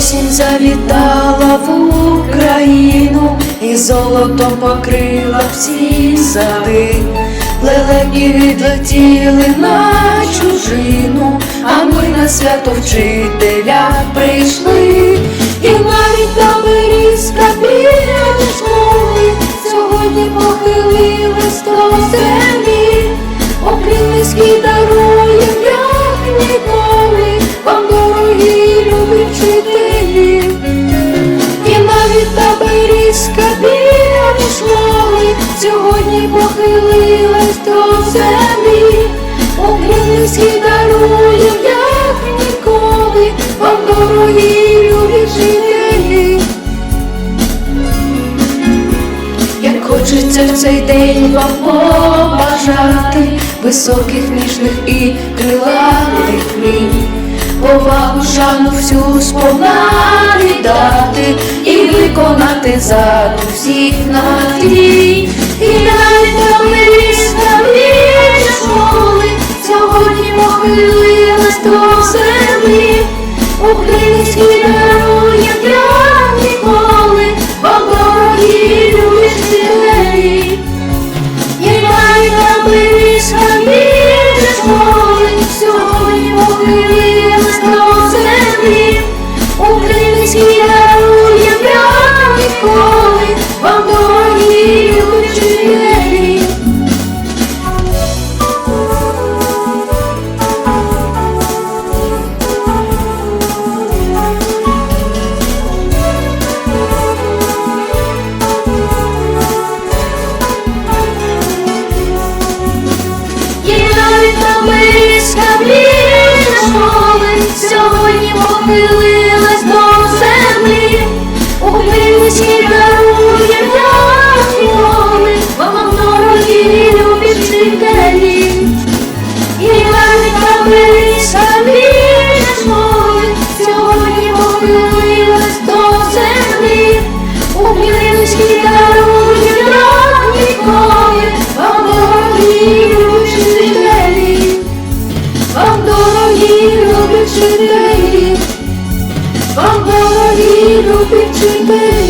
Осінь завітала в Україну і золотом покрила всі сади. Лелеки відлетіли на чужину, а ми на свято вчителя прийшли, і навіть та берізка біля школи сьогодні похилилась до землі, Окрім дарує, Навіть та берізка біля школи сьогодні похилилась до землі, Український дарує, як ніколи, вам дорогі любі вчителі. Як хочеться в цей день вам побажати високих, ніжних і крилатих мрій, повагу, шану всю сповна виконати усіх всіх надій. І навіть таблиця біля школи сьогодні похилилась до землі, українські дарує, дорогі любі вчителі, вам дорогі любі вчителі.